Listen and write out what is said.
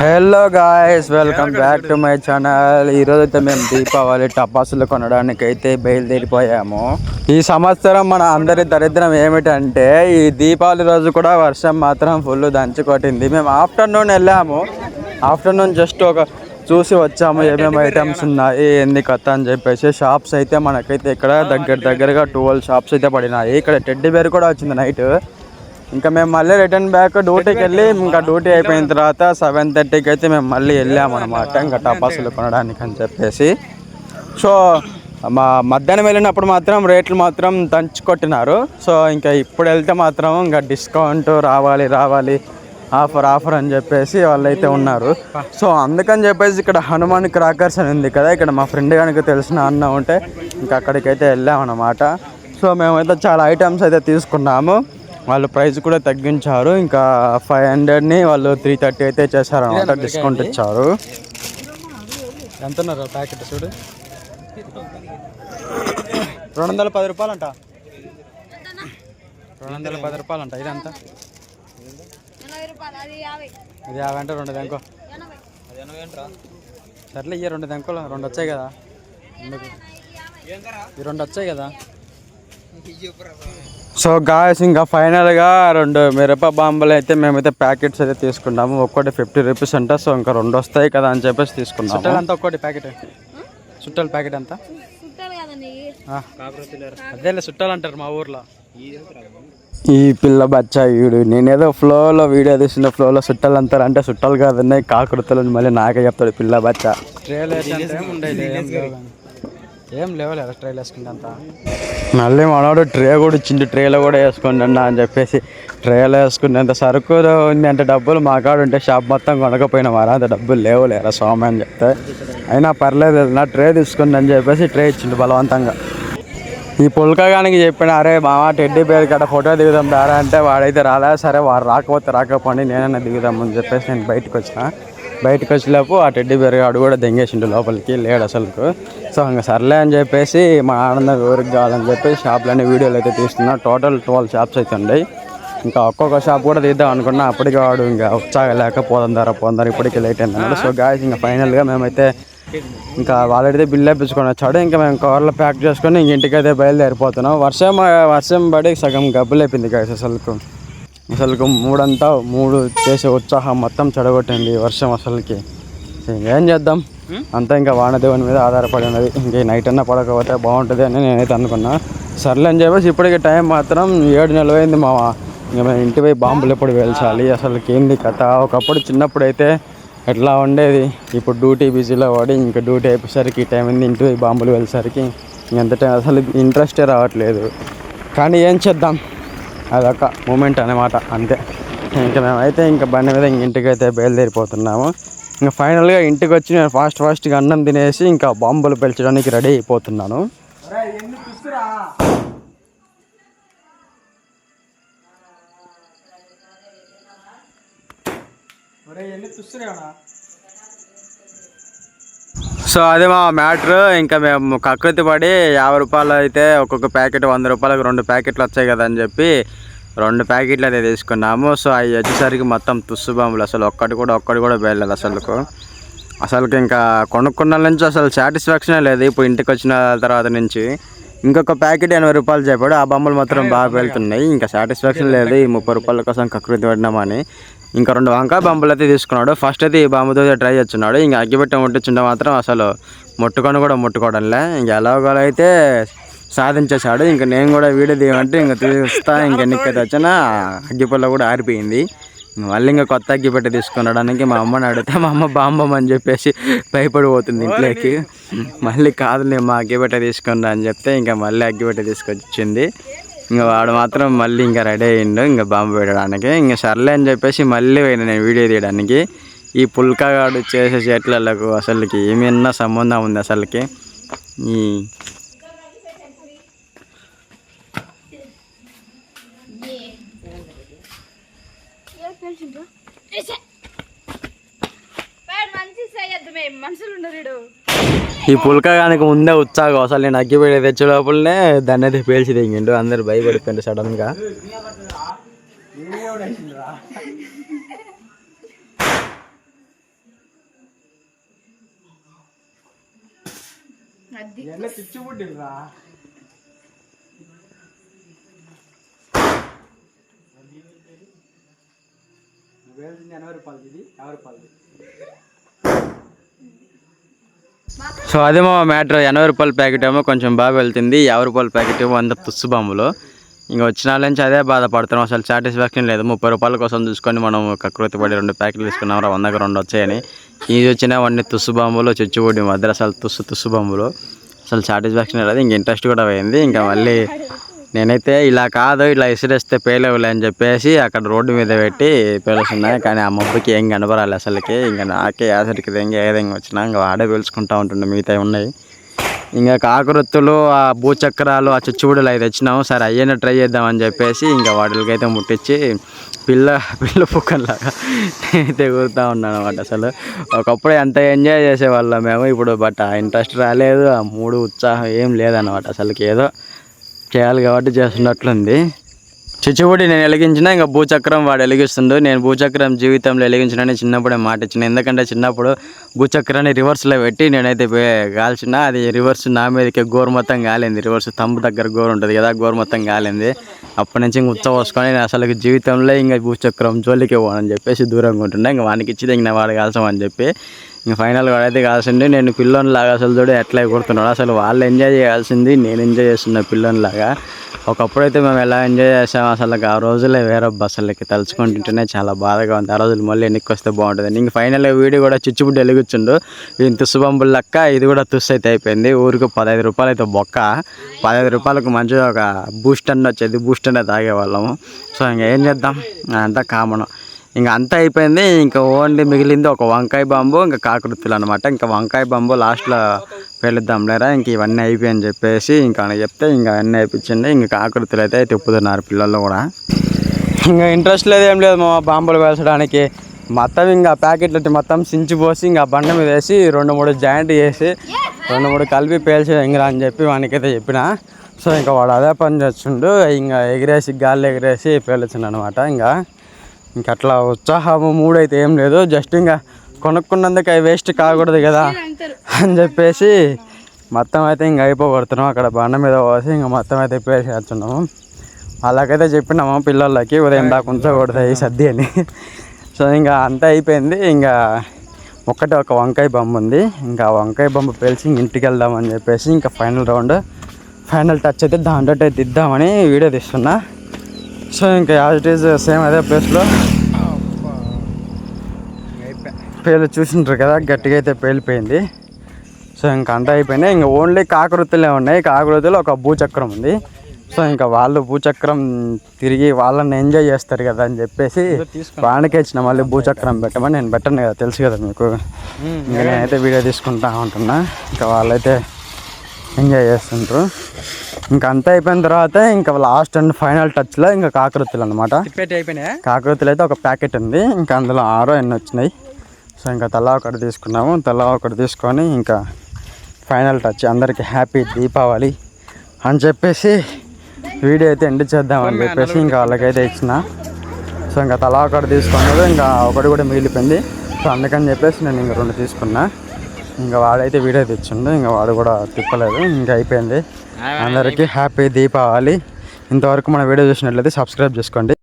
Hello guys welcome back to my channel ఈరోజు అయితే మేము దీపావళి టపాసులు కొనడానికి అయితే బయలుదేరిపోయాము. ఈ సంవత్సరం మన అందరి దరిద్రం ఏమిటంటే ఈ దీపావళి రోజు కూడా వర్షం మాత్రం ఫుల్ దంచుకొట్టింది మేము ఆఫ్టర్నూన్ వెళ్ళాము. ఆఫ్టర్నూన్ జస్ట్ ఒక చూసి వచ్చాము ఏమేమి ఐటమ్స్ ఉన్నాయి ఎన్ని కథ అని చెప్పేసి. షాప్స్ అయితే మనకైతే ఇక్కడ దగ్గర దగ్గరగా ట్వెల్వ్ షాప్స్ అయితే పడినాయి. ఇక్కడ టెడ్డీ బేర్ కూడా వచ్చింది నైట్. ఇంకా మేము మళ్ళీ రిటర్న్ బ్యాక్ డ్యూటీకి వెళ్ళి ఇంకా డ్యూటీ అయిపోయిన తర్వాత సెవెన్ థర్టీకి అయితే మేము మళ్ళీ వెళ్ళాము అనమాట ఇంకా టపాసులు కొనడానికి అని చెప్పేసి. సో మా మధ్యాహ్నం వెళ్ళినప్పుడు మాత్రం రేట్లు మాత్రం దంచి కొట్టినారు. సో ఇంకా ఇప్పుడు వెళ్తే మాత్రం ఇంకా డిస్కౌంట్ రావాలి రావాలి ఆఫర్ ఆఫర్ అని చెప్పేసి వాళ్ళైతే ఉన్నారు. సో అందుకని చెప్పేసి ఇక్కడ హనుమాన్ క్రాకర్స్ అని ఉంది కదా ఇక్కడ మా ఫ్రెండ్ కనుక తెలిసిన అన్న ఉంటే ఇంకా అక్కడికైతే వెళ్ళామన్నమాట. సో మేమైతే చాలా ఐటమ్స్ అయితే తీసుకున్నాము. వాళ్ళు ప్రైస్ కూడా తగ్గించారు. ఇంకా ఫైవ్ హండ్రెడ్ని వాళ్ళు త్రీ థర్టీ అయితే చేశారు అనమాట డిస్కౌంట్ ఇచ్చారు. ఎంత ఉన్నారు ప్యాకెట్ చూడు? రెండు వందల పది రూపాయలు అంట రెండు వందల పది రూపాయలు అంట ఇదంతా ఇది యాభై అంటే రెండు దెంకో సర్లే ఇయ్య రెండు దెంకోలు రెండు వచ్చాయి కదా? ఈ రెండు వచ్చాయి కదా. సో గాయస్ ఇంకా ఫైనల్గా రెండు మిరప బాంబులు అయితే మేమైతే ప్యాకెట్స్ అయితే తీసుకున్నాము. ఒక్కటి ఫిఫ్టీ రూపీస్ అంట సో ఇంకా రెండు వస్తాయి కదా అని చెప్పేసి తీసుకున్నాము. అంతా ఒక్కటి ప్యాకెట్ చుట్టాల ప్యాకెట్ అంతా అదేలే చుట్టాలు అంటారు మా ఊర్లో. ఈ పిల్ల బచ్చా వీడు నేనేదో ఫ్లోలో వీడియో తీసిన ఫ్లోలో చుట్టాలు అంటారు అంటే చుట్టాలు కాదన్నాయి కాకృతులు మళ్ళీ నాకే చెప్తాడు పిల్ల బచ్చా. ఏం లేవలే ట్రైల్ వేసుకుంటే అంతా. మళ్ళీ మనోడు ట్రే కూడా ఇచ్చిండు ట్రేలో కూడా వేసుకోండి అన్న అని చెప్పేసి ట్రేలో వేసుకునేంత సరుకు ఉంది అంటే డబ్బులు మా కాడ ఉంటే షాప్ మొత్తం కొనకపోయినా వారా అంత డబ్బులు లేవు లేరా స్వామి అని చెప్తే. అయినా పర్లేదు నా ట్రే తీసుకోండి అని చెప్పేసి ట్రే ఇచ్చిండు బలవంతంగా. ఈ పుల్కగానికి చెప్పిన అరే మామ టెడ్డీ పేరు కట్ట ఫోటో దిగుదాం రారా అంటే వాడైతే రాలే సరే వాడు రాకపోతే రాకపోండి నేనైనా దిగుదాం అని చెప్పేసి నేను బయటకు వచ్చిన. బయటకు వచ్చేలోపు ఆ టెడ్డి బేర్ కూడా దెంగేసిండు లోపలికి లేడు అసలుకు. సో ఇంకా సర్లే అని చెప్పేసి మా ఆనందం ఎవరికి కావాలని చెప్పి షాప్లన్నీ వీడియోలు అయితే తీస్తున్నా. టోటల్ ట్వెల్వ్ షాప్స్ అయితే ఉన్నాయి. ఇంకా ఒక్కొక్క షాప్ కూడా తీద్దాం అనుకున్నా. అప్పటికి వాడు ఇంకా ఉత్సాహం లేక పోదాం ధర పోదాం ఇప్పటికి లేట్ అయింది సో గాయస్ ఇంకా ఫైనల్గా మేమైతే ఇంకా వాళ్ళైతే బిల్ వేపించుకొని వచ్చాడు. ఇంకా మేము కవర్లో ప్యాక్ చేసుకొని ఇంక ఇంటికైతే బయలుదేరిపోతున్నాం. వర్షం వర్షం పడి సగం గబ్బులు అయిపోయింది గాయస్ అసలు అసలుకు మూడంతా మూడు చేసే ఉత్సాహం మొత్తం చెడగొట్టింది ఈ వర్షం అసలుకి. ఏం చేద్దాం? అంతా ఇంకా వానదేవుని మీద ఆధారపడి ఉన్నది. ఇంకా నైట్ అన్నా పడకపోతే బాగుంటుంది అని నేనైతే అనుకున్నా. సర్లే అని చెప్పేసి ఇప్పటికి టైం మాత్రం ఏడు నెలలు అయింది మా ఇంకా మేము ఇంటి పోయి బాంబులు ఎప్పుడు పేల్చాలి? అసలుకి ఏంది కథ? ఒకప్పుడు చిన్నప్పుడు అయితే ఎట్లా ఉండేది? ఇప్పుడు డ్యూటీ బిజీలో పడి ఇంకా డ్యూటీ అయిపోయేసరికి ఈ టైం అయింది ఇంటి పోయి బాంబులు వెళ్ళేసరికి ఎంత టైం అసలు ఇంట్రెస్టే రావట్లేదు. కానీ ఏం చేద్దాం? అదొక మూమెంట్ అనమాట అంతే. ఇంకా మేమైతే ఇంకా బండి మీద ఇంక ఇంటికి అయితే బయలుదేరిపోతున్నాము. ఇంకా ఫైనల్గా ఇంటికి వచ్చి నేను ఫాస్ట్ ఫాస్ట్గా అన్నం తినేసి ఇంకా బాంబులు పెంచడానికి రెడీ అయిపోతున్నాను. సో అది మా మ్యాటర్ ఇంకా మేము కకృతి పడి యాభై రూపాయలు అయితే ఒక్కొక్క ప్యాకెట్ వంద రూపాయలకు రెండు ప్యాకెట్లు వచ్చాయి కదా అని చెప్పి రెండు ప్యాకెట్లు అయితే తీసుకున్నాము. సో అవి వచ్చేసరికి మొత్తం తుస్సు బాంబులు అసలు ఒక్కటి కూడా ఒక్కటి కూడా వెళ్ళలేదు అసలుకు. అసలుకి ఇంకా కొనుక్కున్న నుంచి అసలు సాటిస్ఫాక్షనే లేదు. ఇప్పుడు ఇంటికి వచ్చిన తర్వాత నుంచి ఇంకొక ప్యాకెట్ ఎనభై రూపాయలు చెప్పాడు. ఆ బొమ్మలు మాత్రం బాగా వెళ్తున్నాయి. ఇంకా సాటిస్ఫాక్షన్ లేదు. ఈ ముప్పై రూపాయల కోసం కకృతి పడినామని ఇంకా రెండు వంకాయ బాంబులు అయితే తీసుకున్నాడు. ఫస్ట్ అయితే ఈ బాంబుతో ట్రై చేస్తున్నాడు. ఇంకా అగ్గిపెట్ట ముట్టించుంటే మాత్రం అసలు ముట్టుకొని కూడా ముట్టుకోవడంలే. ఇంకా ఎలాగోలా అయితే సాధించేశాడు. ఇంకా నేను కూడా వీడియో దిగమంటే ఇంకా తీస్తా. ఇంకా ఎన్నికైతే వచ్చినా అగ్గిపుల్ల కూడా ఆరిపోయింది. మళ్ళీ ఇంకా కొత్త అగ్గిపెట్టె తీసుకునడానికి మా అమ్మని అడిగితే మా అమ్మ బాంబం అని చెప్పేసి భయపడిపోతుంది ఇంట్లోకి. మళ్ళీ కాదు నేను మా అగ్గిపెట్టె తీసుకున్నా అని చెప్తే ఇంకా మళ్ళీ అగ్గిపెట్టె తీసుకొచ్చింది. ఇంకా వాడు మాత్రం మళ్ళీ ఇంకా రెడీ అయ్యిండు ఇంకా బాంబు పెట్టడానికి ఇంకా సర్లే అని చెప్పేసి మళ్ళీ పోయినా నేను వీడియో తీయడానికి ఈ పుల్కాగాడు చేసే చెట్లకు అసలుకి ఏమైనా సంబంధం ఉంది అసలుకి ఈ మనుషులు ఉండరు ఈ పుల్కగానికి ముందే ఉత్సాహం అసలు నేను అగ్గిపెట్టి తెచ్చే లోపలనే దాన్ని అయితే పేల్చి తెగిండు అందరు భయపడిపోయింది సడన్గా గా. సో అదే మా మ్యాటర్ ఎనభై రూపాయల ప్యాకెట్ ఏమో కొంచెం బాగా వెళ్తుంది. యాభై రూపాయల ప్యాకెట్ ఏమో అంత తుస్సు బాంబులు. ఇంక వచ్చిన వాళ్ళ నుంచి అదే బాధపడుతున్నాం. అసలు సాటిస్ఫాక్షన్ లేదు. ముప్పై రూపాయల కోసం చూసుకొని మనం కకృతి పడి రెండు ప్యాకెట్లు తీసుకున్నాం రా వందకు రెండు వచ్చాయని. ఇది వచ్చిన వాడిని తుస్సు బాంబులు చిచ్చుబుడి మధ్య అసలు తుస్సు తుస్సు బాంబులు. అసలు సాటిస్ఫాక్షన్ లేదు. ఇంక ఇంట్రెస్ట్ కూడా పోయింది. ఇంకా మళ్ళీ నేనైతే ఇలా కాదు ఇలా ఇసిరేస్తే పేలేవులే అని చెప్పేసి అక్కడ రోడ్డు మీద పెట్టి పేలుస్తున్నాయి కానీ ఆ మబ్బుకి ఏం కనబరాలి అసలుకి? ఇంకా నాకే యాసరికి దెంగి ఏదైనా వచ్చినా ఇంకా వాడే పిలుచుకుంటా ఉంటుండే మిగతా ఉన్నాయి. ఇంకా కాకరొత్తులు ఆ భూచక్రాలు ఆ చిచ్చుబుడులు అవి తెచ్చినాము సరే అయ్యనే ట్రై చేద్దామని చెప్పేసి ఇంకా వాటికైతే ముట్టించి పిల్ల పిల్ల పుక్కల్లాగా అయితే కూరుతూ ఉన్నాను అనమాట అసలు. ఒకప్పుడు ఎంత ఎంజాయ్ చేసేవాళ్ళం మేము ఇప్పుడు బట్ ఆ ఇంట్రెస్ట్ రాలేదు ఆ మూడు ఉత్సాహం ఏం లేదన్నమాట అసలుకి ఏదో. చేయాలి కాబట్టి చేస్తున్నట్లుంది. చిచ్చుబుడి నేను వెలిగించిన ఇంకా భూచక్రం వాడు వెలిగిస్తుండు. నేను భూచక్రం జీవితంలో వెలిగించినని చిన్నప్పుడే మాట ఇచ్చిన. ఎందుకంటే చిన్నప్పుడు భూచక్రాన్ని రివర్స్లో పెట్టి నేనైతే కాల్చిన అది రివర్స్ నా మీదకి గోరు మొత్తం కాలింది రివర్స్ తంబు దగ్గర గోరు ఉంటుంది కదా గోరు మొత్తం కాలింది అప్పటి నుంచి ఇంక ఉత్సవం పోసుకొని నేను అసలు జీవితంలో ఇంకా భూచక్రం జోలికి పోనని చెప్పేసి దూరంగా ఉంటుండే ఇంకా వానికి ఇచ్చి ఇంక వాడు కాల్చమని చెప్పి ఇంక ఫైనల్ వాడైతే కావాల్సింది నేను పిల్లోని లాగా అసలు చూడు ఎట్లా కొడుతున్నాడు. అసలు వాళ్ళు ఎంజాయ్ చేయాల్సింది నేను ఎంజాయ్ చేస్తున్నా పిల్లోని లాగా. ఒకప్పుడైతే మేము ఎలా ఎంజాయ్ చేసాం అసలు ఆ రోజులే వేరే అసలుకి తలుచుకుంటుంటేనే చాలా బాధగా ఉంది. ఆ రోజులు మళ్ళీ ఎన్నికి వస్తే బాగుంటుంది ఇంక ఫైనల్గా వీడియో కూడా చిచ్చుబుడ్డి వెలిగించుండు. ఈయన తుస్సు లెక్క ఇది కూడా తుస్సు అయితే అయిపోయింది. ఊరికి పదహైదు రూపాయలు అయితే బొక్క. పదహైదు రూపాయలకు మంచిగా ఒక బూస్ట్ అన్న వచ్చేది. బూస్ట్ తాగేవాళ్ళము. సో ఇంకా ఏం చేద్దాం? అంతా కామన్ ఇంకా అంతా అయిపోయింది. ఇంకా ఓన్లీ మిగిలింది ఒక వంకాయ బాంబు ఇంకా కాకృతులు అనమాట ఇంకా వంకాయ బాంబు లాస్ట్లో పేలుద్దాం లేరా? ఇంక ఇవన్నీ అయిపోయాయని చెప్పేసి ఇంకా చెప్తే ఇంకా అన్నీ అయిపించండి ఇంకా కాకృతులు అయితే తిప్పుతున్నారు పిల్లలు కూడా. ఇంకా ఇంట్రెస్ట్ లేదు ఏం లేదు మా బాంబులు వేసడానికి మొత్తం ఇంకా ప్యాకెట్లు మొత్తం సించి పోసి ఇంకా బండ మీద వేసి రెండు మూడు జాయింట్ చేసి రెండు మూడు కలిపి పేల్చి ఇంకా అని చెప్పి వానికైతే చెప్పిన. సో ఇంకా వాడు అదే పని చేస్తుండు. ఇంకా ఎగిరేసి గాలి ఎగిరేసి పేలుచుండు అనమాట ఇంకా ఇంకా అట్లా ఉత్సాహము మూడైతే ఏం లేదు. జస్ట్ ఇంకా కొనుక్కున్నందుకు అవి వేస్ట్ కాకూడదు కదా అని చెప్పేసి మొత్తం అయితే ఇంకా అయిపోగొడుతున్నాం. అక్కడ బండ మీద పోసి ఇంకా మొత్తం అయితే పేసేస్తున్నాము అలాగైతే చెప్పినాము పిల్లలకి ఉదయం దాకా ఉంచకూడదు ఈ సర్ది అని. సో ఇంకా అంతా అయిపోయింది. ఇంకా ఒక్కటే ఒక వంకాయ బొమ్మ ఉంది. ఇంకా వంకాయ బొమ్మ పేల్చి ఇంక ఇంటికి వెళ్దామని చెప్పేసి ఇంకా ఫైనల్ రౌండ్ ఫైనల్ టచ్ అయితే దాంట్లో అయితే ఇద్దామని వీడియో తీస్తున్నా. సో ఇంకా యాజ్ ఇట్ ఈజ్ సేమ్ అదే ప్లేస్లో పేలు చూసింటారు కదా గట్టిగా అయితే పేలిపోయింది సో ఇంకా అంతా అయిపోయినాయి ఇంకా ఓన్లీ కాకృతులే ఉన్నాయి. కాకృతులు ఒక భూచక్రం ఉంది. సో ఇంకా వాళ్ళు భూచక్రం తిరిగి వాళ్ళని ఎంజాయ్ చేస్తారు కదా అని చెప్పేసి వాడికే ఇచ్చిన మళ్ళీ భూచక్రం పెట్టమని నేను పెట్టను కదా తెలుసు కదా మీకు. నేనైతే వీడియో తీసుకుంటా ఉంటున్నా. ఇంకా వాళ్ళైతే ఎంజాయ్ చేస్తుంటారు ఇంకా అంతా అయిపోయిన తర్వాత ఇంకా లాస్ట్ అండ్ ఫైనల్ టచ్లో ఇంకా కాకృతులు అనమాట అయిపోయినాయా? కాకరొత్తులు అయితే ఒక ప్యాకెట్ ఉంది. ఇంకా అందులో ఆరో ఎన్ని వచ్చినాయి. సో ఇంకా తలా ఒకటి తీసుకున్నాము. తలా ఒకటి తీసుకొని ఇంకా ఫైనల్ టచ్ అందరికి హ్యాపీ దీపావళి అని చెప్పేసి వీడియో అయితే ఎండ్ చేద్దామని చెప్పేసి ఇంకా వాళ్ళకైతే ఇచ్చిన. సో ఇంకా తలా ఒకటి తీసుకున్నది ఇంకా ఒకటి కూడా మిగిలిపోయింది. సో అందుకని చెప్పేసి నేను ఇంకా రెండు తీసుకున్నా. ఇంకా వాడైతే వీడియో తెచ్చిండు ఇంకా వాడు కూడా తిప్పలేదు ఇంకా అయిపోయింది. అందరికీ హ్యాపీ దీపావళి. ఇంతవరకు మన వీడియో చూసినట్లయితే సబ్స్క్రైబ్ చేసుకోండి.